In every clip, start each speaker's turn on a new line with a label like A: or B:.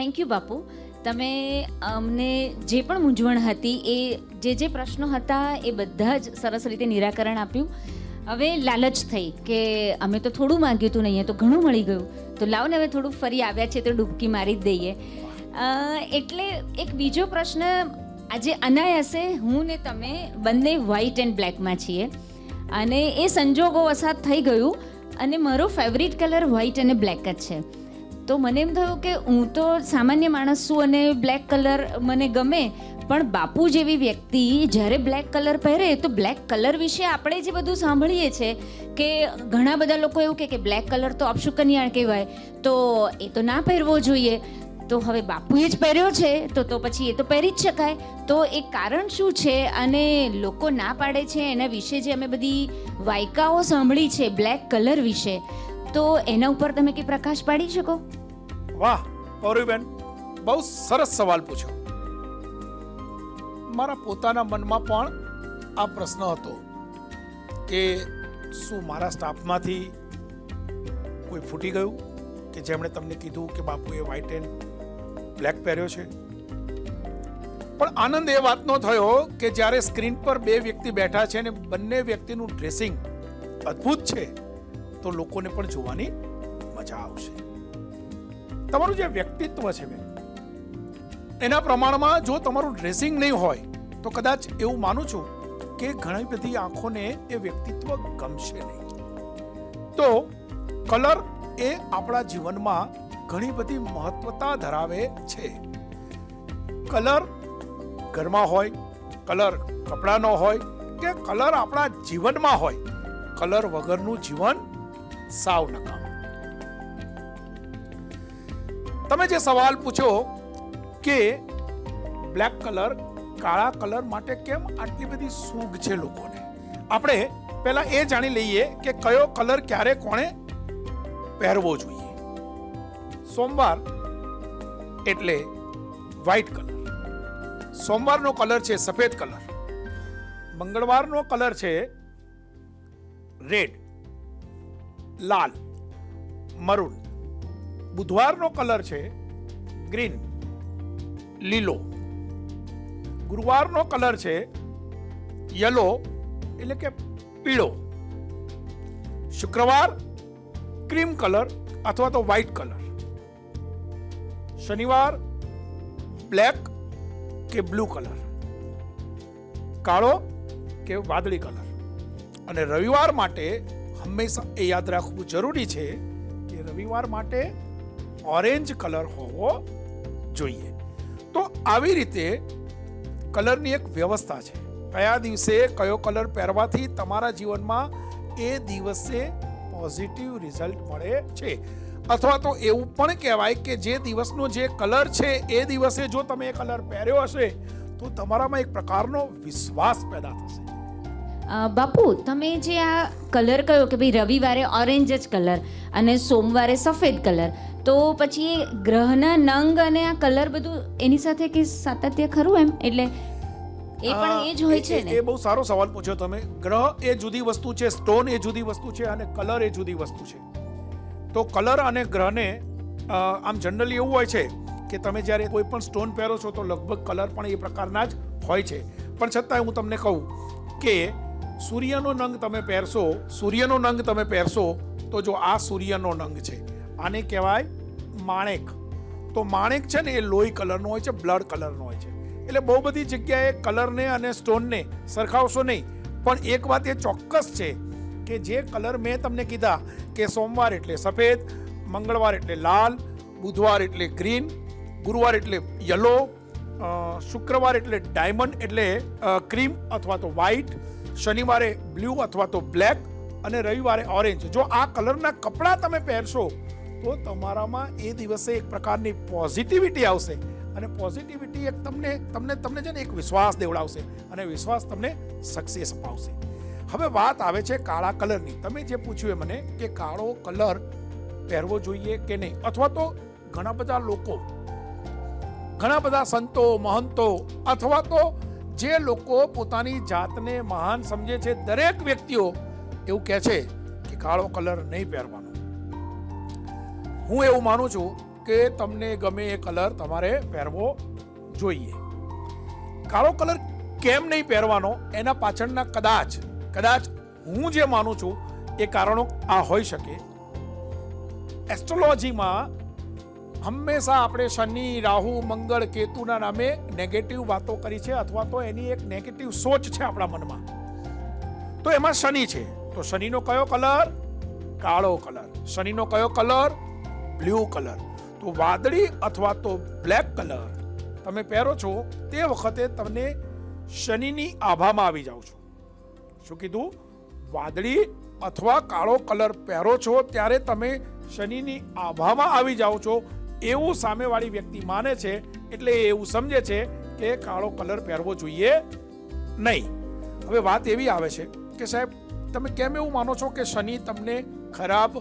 A: Thank you બાપુ. તમે અમને જે પણ મૂંઝવણ હતી એ જે જે પ્રશ્નો હતા એ બધા જ સરસ રીતે નિરાકરણ આપ્યું. હવે લાલચ થઈ કે અમે તો થોડું માંગ્યું હતું ને અહીંયા તો ઘણું મળી ગયું. તો લાવ ને હવે થોડું ફરી આવ્યા છે તો ડૂબકી મારી જ દઈએ. એટલે એક બીજો પ્રશ્ન, આજે અનાયાસે હું ને તમે બંને વ્હાઇટ એન્ડ બ્લેકમાં છીએ. અને એ સંજોગો વસાત થઈ ગયું અને મારો ફેવરિટ કલર વ્હાઇટ અને બ્લેક જ છે. તો મને એમ થયું કે હું તો સામાન્ય માણસ છું અને બ્લેક કલર મને ગમે, પણ બાપુ જેવી વ્યક્તિ જ્યારે બ્લેક કલર પહેરે તો બ્લેક કલર વિશે આપણે જે બધું સાંભળીએ છે કે ઘણા બધા લોકો એવું કહે કે બ્લેક કલર તો અપશુકન્યાળ કહેવાય, તો એ તો ના પહેરવો જોઈએ. તો હવે બાપુએ જ પહેર્યો છે, તો તો પછી એ તો પહેરી જ શકાય. તો એ કારણ શું છે અને લોકો ના પાડે છે એના વિશે જે અમે બધી વાયકાઓ સાંભળી છે બ્લેક કલર વિશે, તો એના ઉપર તમે કંઈ પ્રકાશ પાડી શકો?
B: વાહ, ગૌરીબેન, બહુ સરસ સવાલ પૂછ્યો. મારા પોતાના મનમાં પણ આ પ્રશ્ન હતો કે શું મારા સ્ટાફમાંથી કોઈ ફૂટી ગયું? કે જેમણે તમને કીધું કે બાપુએ વ્હાઇટ એન્ડ બ્લેક પહેર્યો છે? પણ આનંદ એ વાતનો થયો કે જ્યારે સ્ક્રીન પર બે વ્યક્તિ બેઠા છે અને બંને વ્યક્તિનું ડ્રેસિંગ અદ્ભુત છે, તો લોકોને પણ જોવાની મજા આવશે. તમારું જે વ્યક્તિત્વ છે બેન, એના પ્રમાણમાં જો તમારું ડ્રેસિંગ નહીં હોય, તો કદાચ એવું માનું છું કે ઘણી બધી આંખોને એ વ્યક્તિત્વ ગમશે નહીં. તો કલર એ આપણા જીવનમાં ઘણી બધી મહત્વતા ધરાવે છે. કલર ઘરમાં હોય, કલર કપડાનો હોય કે કલર આપણા જીવનમાં હોય, કલર વગરનું જીવન સાવ નકામ. તમે જે સવાલ પૂછો કે બ્લેક કલર, કાળા કલર માટે કેમ આટલી બધી સૂગ છે લોકોને? આપણે પહેલા એ જાણી લઈએ કે કયો કલર ક્યારે કોણે પહેરવો જોઈએ. સોમવાર એટલે વ્હાઈટ કલર. સોમવારનો કલર છે સફેદ કલર. મંગળવારનો કલર છે રેડ, લાલ, મરૂન. બુધવારનો કલર છે ગ્રીન. લીલો. ગુરુવારનો કલર છે યલો એટલે કે પીળો. શુક્રવાર ક્રીમ કલર અથવા તો વ્હાઇટ કલર. શનિવાર બ્લેક કે બ્લુ કલર. કાળો કે વાદળી કલર. અને રવિવાર માટે હંમેશા એ યાદ રાખવું જરૂરી છે કે રવિવાર માટે ઓરેન્જ કલર હોવો જોઈએ. તો આવી રીતે કલરની એક વ્યવસ્થા છે. કયા દિવસે કયો કલર પહેરવાથી તમારા જીવનમાં એ દિવસે પોઝિટિવ રિઝલ્ટ મળે છે. અથવા તો એવું પણ કહેવાય કે જે દિવસનો જે કલર છે, એ દિવસે જો તમે એ કલર પહેર્યો હશે, તો તમારામાં એક પ્રકારનો વિશ્વાસ પેદા થશે.
A: બાપુ, તમે જે આ કલર કહ્યો કે ભાઈ રવિવારે ઓરેન્જ જ કલર અને સોમવારે સફેદ કલર તો પછી ગ્રહના નંગ અને આ કલર બધું એની સાથે કે સાતત્ય ખરું એમ? એટલે એ પણ એ જ હોય છે ને?
B: એ બહુ સારો સવાલ પૂછ્યો તમે. ગ્રહ એ જુદી વસ્તુ છે સ્ટોન એ જુદી વસ્તુ છે અને કલર એ જુદી વસ્તુ છે. તો કલર અને ગ્રહને આમ જનરલી એવું હોય છે કે તમે જ્યારે કોઈ પણ સ્ટોન પહેરો છો તો લગભગ કલર પણ એ પ્રકારના જ હોય છે. પણ છતાંય હું તમને કહું કે સૂર્યનો નંગ તમે પહેરશો સૂર્યનો નંગ તમે પહેરશો તો જો આ સૂર્યનો નંગ છે. આને કહેવાય માણેક. તો માણેક છે ને એ લોહી કલરનો હોય છે, બ્લડ કલરનો હોય છે. એટલે બહુ બધી જગ્યાએ કલરને અને સ્ટોનને સરખાવશો નહીં. પણ એક વાત એ ચોક્કસ છે કે જે કલર મેં તમને કીધા કે સોમવાર એટલે સફેદ, મંગળવાર એટલે લાલ, બુધવાર એટલે ગ્રીન, ગુરુવાર એટલે યલો શુક્રવાર એટલે ડાયમંડ એટલે ક્રીમ અથવા તો વ્હાઈટ શનિવારે બ્લુ અથવા તો બ્લેક અને રવિવારે ઓરેન્જ. જો આ કલરના કપડાં તમે પહેરશો તો તમારામાં એ દિવસે એક પ્રકારની પોઝિટિવિટી આવશે. અને પોઝિટિવિટી એક તમને તમને તમને છે ને એક વિશ્વાસ દેવડાવશે અને વિશ્વાસ તમને સક્સેસ અપાવશે. હવે વાત આવે છે કાળા કલરની. તમે જે પૂછ્યું એ મને કે કાળો કલર પહેરવો જોઈએ કે નહીં? અથવા તો ઘણા બધા લોકો, ઘણા બધા સંતો, મહંતો, અથવા તો જે લોકો પોતાની જાતને મહાન સમજે છે દરેક વ્યક્તિઓ એવું કહે છે કે કાળો કલર નહીં પહેરવાનો હું એવું માનું છું કે તમને ગમે એ કલર તમારે પહેરવો જોઈએ. કાળો કલર કેમ નહીં પહેરવાનો? એના પાછળના કદાચ કદાચ હું જે માનું છું, એ કારણો આ હોઈ શકે. એસ્ટ્રોલોજીમાં હંમેશા આપણે શનિ, રાહુ, મંગળ, કેતુના નામે નેગેટિવ વાતો કરી છે અથવા તો એની એક નેગેટિવ સોચ છે આપણા મનમાં. તો એમાં શનિ છે. તો શનિનો કયો કલર? કાળો કલર. શનિનો કયો કલર? Blue colour. તો વાદળી અથવા તો બ્લેક કલર તમે પહેરો છો, તે વખતે તમને શનિની આભામાં આવી જાઓ છો. શું કીધું? વાદળી અથવા કાળો કલર પહેરો છો, ત્યારે તમે શનિની આભામાં આવી જાઓ છો. એવું સામેવાળી વ્યક્તિ માને છે, એટલે એવું સમજે છે કે કાળો કલર પહેરવો જોઈએ નહીં. હવે વાત એવી આવે છે કે સાહેબ, તમે કેમ એવું માનો છો કે શનિ તમને ખરાબ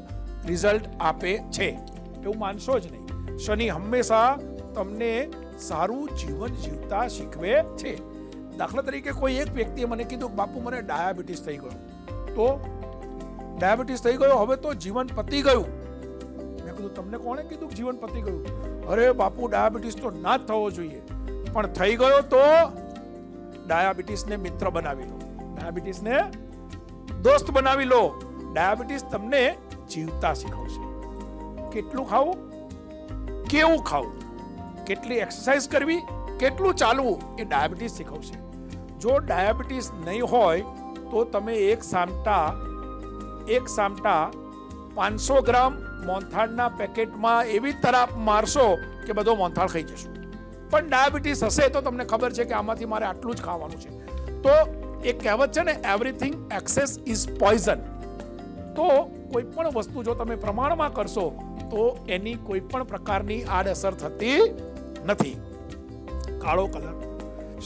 B: રિઝલ્ટ આપે છે? એવું માનશો જ નહીં. શનિ હંમેશા તમને સારું જીવન જીવતા શીખવે છે. દાખલા તરીકે કોઈ એક વ્યક્તિએ મને કીધું, બાપુ, મને ડાયાબિટીસ થઈ ગયો. તો ડાયાબિટીસ થઈ ગયો, હવે તો જીવન પતી ગયું. મેં કીધું, તમને કોણે કીધું જીવન પતી ગયું? અરે બાપુ, ડાયાબિટીસ તો ના જ થવો જોઈએ. પણ થઈ ગયો તો ડાયાબિટીસને મિત્ર બનાવી લો. ડાયાબિટીસને દોસ્ત બનાવી લો. ડાયાબિટીસ તમને જીવતા શીખવશે. કેટલું ખાવું? કેવું ખાવું? કેટલી એક્સરસાઇઝ કરવી? કેટલું ચાલવું? એ ડાયાબિટીસ શીખવશે. જો ડાયાબિટીસ નહીં હોય, તો તમે એક સામટા એક સામટા પાંચસો ગ્રામ મોંથાળના પેકેટમાં એવી તરાપ મારશો કે બધો મોંથાળ ખાઈ જશો. પણ ડાયાબિટીસ હશે તો તમને ખબર છે કે આમાંથી મારે આટલું જ ખાવાનું છે. તો એક કહેવત છે ને એવરીથિંગ એક્સેસ ઇઝ પોઈઝન તો કોઈ પણ વસ્તુ જો તમે પ્રમાણમાં કરશો તો એની કોઈ પણ પ્રકારની આડઅસર થતી નથી. કાળો કલર.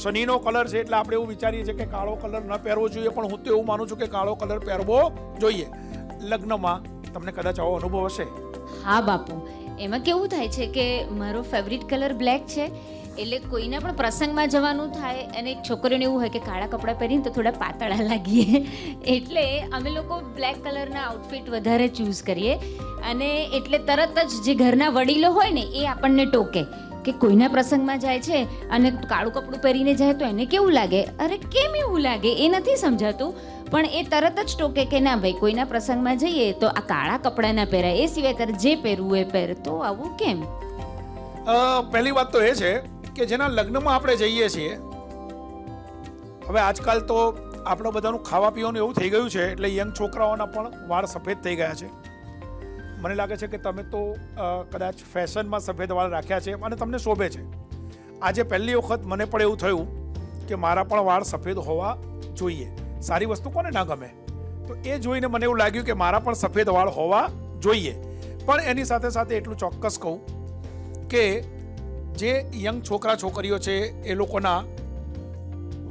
B: શનિનો કલર છે એટલે આપણે એવું વિચારીએ છીએ કે કાળો કલર ન પહેરવો જોઈએ, પણ હું તો એવું માનું છું કે કાળો કલર પહેરવો જોઈએ. લગ્નમાં તમને કદાચ આવો અનુભવ હશે.
A: હા બાપુ. એમાં કેવું થાય છે કે મારો ફેવરિટ કલર બ્લેક છે એટલે કોઈના પણ પ્રસંગમાં જવાનું થાય અને એક છોકરીઓને એવું હોય કે કાળા કપડાં પહેરીને તો થોડા પાતળા લાગીએ. એટલે અમે લોકો બ્લેક કલરના આઉટફિટ વધારે ચૂઝ કરીએ. અને એટલે તરત જ જે ઘરના વડીલો હોય ને, એ આપણને ટોકે કે કોઈના પ્રસંગમાં જાય છે અને કાળું કપડું પહેરીને જાય તો એને કેવું લાગે? અરે કેમ એવું લાગે? એ નથી સમજાતું. પણ એ તરત જ ટોકે કે ના ભાઈ, કોઈના પ્રસંગમાં જઈએ તો આ કાળા કપડાં ના પહેરાય. એ સિવાય તારે જે પહેરવું એ પહેર. તો આવું કેમ?
B: પહેલી વાત તો એ છે કે જેના લગ્નમાં આપણે જઈએ છીએ. હવે આજકાલ તો આપણો બધાનું ખાવા પીવાનું એવું થઈ ગયું છે, એટલે યંગ છોકરાઓના પણ વાળ સફેદ થઈ ગયા છે. મને લાગે છે કે તમે તો કદાચ ફેશનમાં સફેદ વાળ રાખ્યા છે અને તમને શોભે છે. આજે પહેલી વખત મને પણ એવું થયું કે મારા પણ વાળ સફેદ હોવા જોઈએ. સારી વસ્તુ કોને ના ગમે? તો એ જોઈને મને એવું લાગ્યું કે મારા પણ સફેદ વાળ હોવા જોઈએ. પણ એની સાથે સાથે એટલું ચોક્કસ કહું કે જે યંગ છોકરા છોકરીઓ છે, એ લોકોના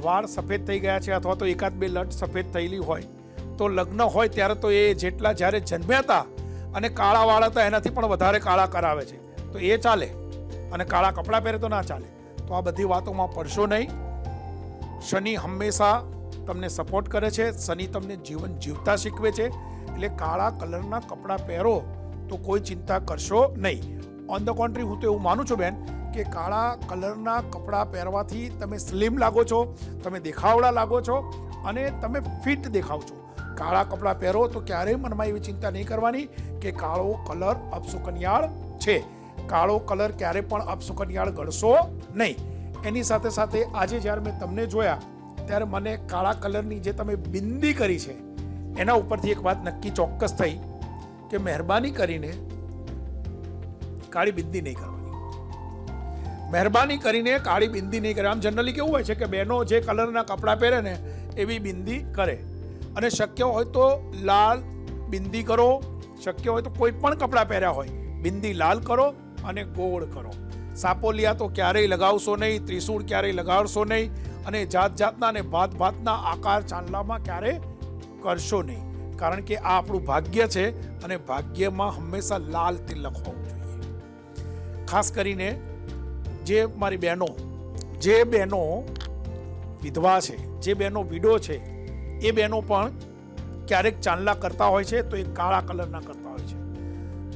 B: વાળ સફેદ થઈ ગયા છે અથવા તો એકાદ બે લટ સફેદ થયેલી હોય, તો લગ્ન હોય ત્યારે તો એ જેટલા જ્યારે જન્મ્યા હતા અને કાળા વાળ હતા, એનાથી પણ વધારે કાળા કરાવે છે. તો એ ચાલે અને કાળા કપડાં પહેરે તો ના ચાલે. તો આ બધી વાતોમાં પડશો નહીં. શનિ હંમેશા તમને સપોર્ટ કરે છે. શનિ તમને જીવન જીવતા શીખવે છે. એટલે કાળા કલરના કપડાં પહેરો તો કોઈ ચિંતા કરશો નહીં. ઓન ધ કોન્ટ્રી હું તો એવું માનું છું બેન કે કાળા કલરના કપડાં પહેરવાથી તમે સ્લિમ લાગો છો, તમે દેખાવડા લાગો છો અને તમે ફિટ દેખાવ છો. કાળા કપડાં પહેરો તો ક્યારેય મનમાં એવી ચિંતા નહીં કરવાની કે કાળો કલર અપસુકન્યાળ છે. કાળો કલર ક્યારે પણ અપસુકન્યાળ ગણશો નહીં. એની સાથે સાથે આજે જ્યારે મેં તમને જોયા, ત્યારે મને કાળા કલરની જે તમે બિંદી કરી છે, એના ઉપરથી એક વાત નક્કી ચોક્કસ થઈ કે મહેરબાની કરીને કાળી બિંદી નહીં કરવાની મહેરબાની કરીને કાળી બિંદી નહીં કરે. આમ જનરલી કેવું હોય છે કે બહેનો જે કલરના કપડાં પહેરે ને, એવી બિંદી કરે. અને શક્ય હોય તો લાલ બિંદી કરો. શક્ય હોય તો કોઈ પણ કપડાં પહેર્યા હોય, બિંદી લાલ કરો અને ગોળ કરો. સાપોલિયા તો ક્યારેય લગાવશો નહીં, ત્રિશૂળ ક્યારેય લગાવશો નહીં અને જાત જાતના અને ભાત ભાતના આકાર ચાંદલામાં ક્યારેય કરશો નહીં. કારણ કે આ આપણું ભાગ્ય છે અને ભાગ્યમાં હંમેશા લાલ તિલક હોવું જોઈએ. ખાસ કરીને જે મારી બહેનો, જે બહેનો વિધવા છે, જે બહેનો વિડો છે, એ બહેનો પણ ક્યારેક ચાંદલા કરતા હોય છે તો એ કાળા કલરના કરતા હોય છે.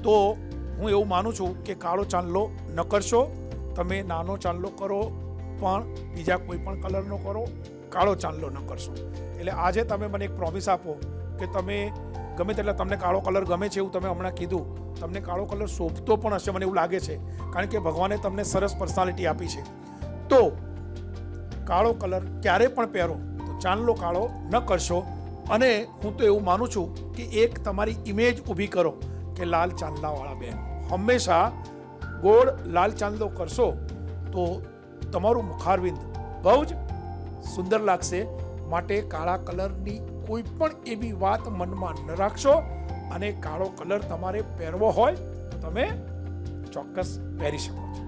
B: તો હું એવું માનું છું કે કાળો ચાંદલો ન કરશો, તમે નાનો ચાંદલો કરો, પણ બીજા કોઈ પણ કલરનો કરો, કાળો ચાંદલો ન કરશો. એટલે આજે તમે મને એક પ્રોમિસ આપો કે તમે ગમે તેટલા તમને કાળો કલર ગમે છે એવું તમે હમણાં કીધું, તમને કાળો કલર શોભતો પણ હશે મને એવું લાગે છે, કારણ કે ભગવાને તમને સરસ પર્સનાલિટી આપી છે. તો કાળો કલર ક્યારે પણ પહેરો, તો ચાંદલો કાળો ન કરશો. અને હું તો એવું માનું છું કે એક તમારી ઇમેજ ઊભી કરો કે લાલ ચાંદલાવાળા બેન. હંમેશા ગોળ લાલ ચાંદલો કરશો તો તમારું મુખારવિંદ બહુ જ સુંદર લાગશે. માટે કાળા કલરની કોઈ પણ એવી વાત મનમાં ન રાખશો અને કાળો કલર તમારે પહેરવો હોય તો તમે ચોક્કસ પહેરી શકો છો.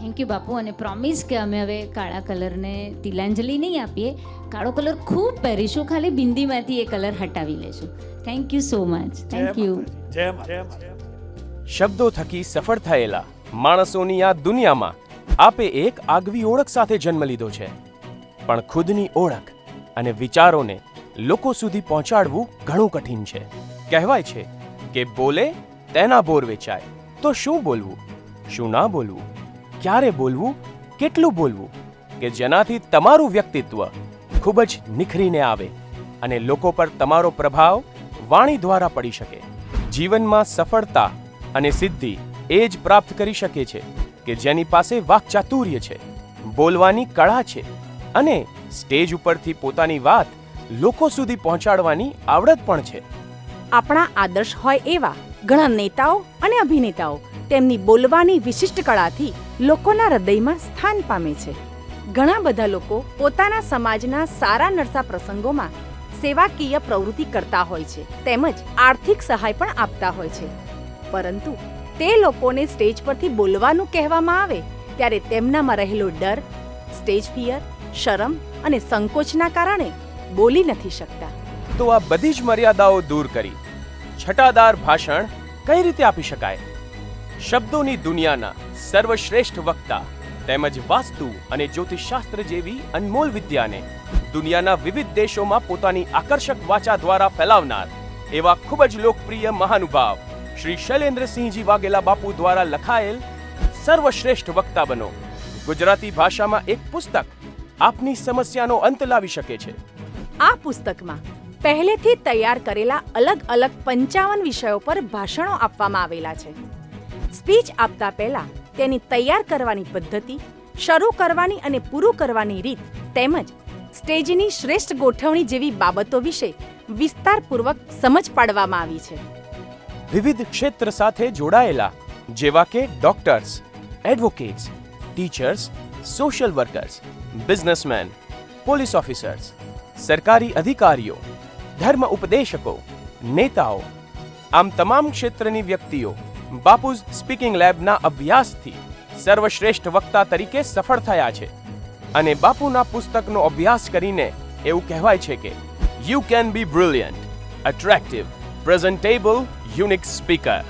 A: થેન્ક યુ બાપુ. અને પ્રોમિસ કે અમે હવે કાળા કલરને તિલાંજલિ નહીં આપીએ. કાળો કલર ખૂબ પહેરીશું. ખાલી બિંદીમાંથી એ કલર હટાવી લેશું. Thank you so much thank you
B: Jay. Jay
C: શબ્દો થકી સફળ થયેલા માણસોની આ દુનિયામાં આપે એક આગવી ઓળખ સાથે જન્મ લીધો છે. પણ ખુદની ઓળખ અને વિચારોને લોકો સુધી પહોંચાડવું ઘણું કઠિન છે. કહેવાય છે કે બોલે, તેના બોર વેચાય. તો શું બોલવું? શું ના બોલવું? ક્યારે બોલવું? કેટલું બોલવું? કે જેનાથી તમારું વ્યક્તિત્વ ખૂબ જ નિખરીને આવે અને લોકો પર તમારો પ્રભાવ વાણી દ્વારા પડી શકે. જીવનમાં સફળતા અને સિદ્ધિ એ જ પ્રાપ્ત કરી શકે છે કે જેની પાસે વાકચાતુર્ય છે, બોલવાની કળા છે અને સ્ટેજ ઉપરથી પોતાની વાત લોકો સુધી પહોંચાડવાની આવડત પણ છે.
D: આપણા આદર્શ હોય એવા ઘણા નેતાઓ અને અભિનેતાઓ તેમની બોલવાની વિશિષ્ટ કળાથી લોકોના હૃદયમાં સ્થાન પામે છે. ઘણા બધા લોકો પોતાના સમાજના સારા નરસા પ્રસંગોમાં સેવાકીય પ્રવૃત્તિ કરતા હોય છે, તેમજ આર્થિક સહાય પણ આપતા હોય છે. પરંતુ તે લોકોને સ્ટેજ પરથી બોલવાનું કહેવામાં આવે, ત્યારે તેમનામાં રહેલો ડર, સ્ટેજ ફિયર, શરમ અને સંકોચના કારણે બોલી નથી શકતા.
C: તો આ બધી જ મર્યાદાઓ દૂર કરી છટાદાર ભાષણ કઈ રીતે આપી શકાય? શબ્દોની દુનિયાના સર્વશ્રેષ્ઠ વક્તા તેમજ વાસ્તુ અને જ્યોતિષશાસ્ત્ર જેવી અનમોલ વિદ્યાને દુનિયાના વિવિધ દેશોમાં પોતાની આકર્ષક વાચા દ્વારા ફેલાવનાર એવા ખૂબ જ લોકપ્રિય મહાનુભાવ શ્રી શૈલેન્દ્રસિંહજી વાઘેલા બાપુ દ્વારા લખાયેલ સર્વશ્રેષ્ઠ વક્તા બનો. ગુજરાતી ભાષામાં એક પુસ્તક આપની સમસ્યાનો અંત લાવી શકે છે.
D: આ પુસ્તકમાં પહેલેથી તૈયાર કરેલા અલગ અલગ પંચાવન વિષયો પર ભાષણો આપવામાં આવેલા છે. સ્પીચ આપતા પહેલા તેની તૈયાર કરવાની પદ્ધતિ, શરૂ કરવાની અને પૂરું કરવાની રીત તેમજ સ્ટેજની શ્રેષ્ઠ ગોઠવણી જેવી બાબતો વિશે વિસ્તારપૂર્વક સમજ પાડવામાં આવી છે.
C: વિવિધ ક્ષેત્ર સાથે જોડાયેલા જેવા કે doctors, advocates, teachers, social workers, businessman, police officers સરકારી અધિકારીઓ, ધર્મ ઉપદેશકો, નેતાઓ, આમ તમામ ક્ષેત્રની વ્યક્તિઓ બાપુઝ સ્પીકિંગ લેબના અભ્યાસથી સર્વશ્રેષ્ઠ વક્તા તરીકે સફળ થયા છે. અને બાપુના પુસ્તકનો અભ્યાસ કરીને એવું કહેવાય છે કે you can be brilliant attractive presentable unique speaker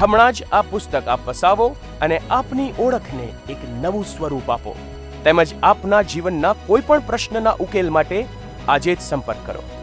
C: હમણાં જ આ પુસ્તક આપ વસાવો અને આપની ઓળખને એક નવું સ્વરૂપ આપો. તેમજ આપના જીવનના કોઈ પણ પ્રશ્નના ઉકેલ માટે આજે જ સંપર્ક કરો.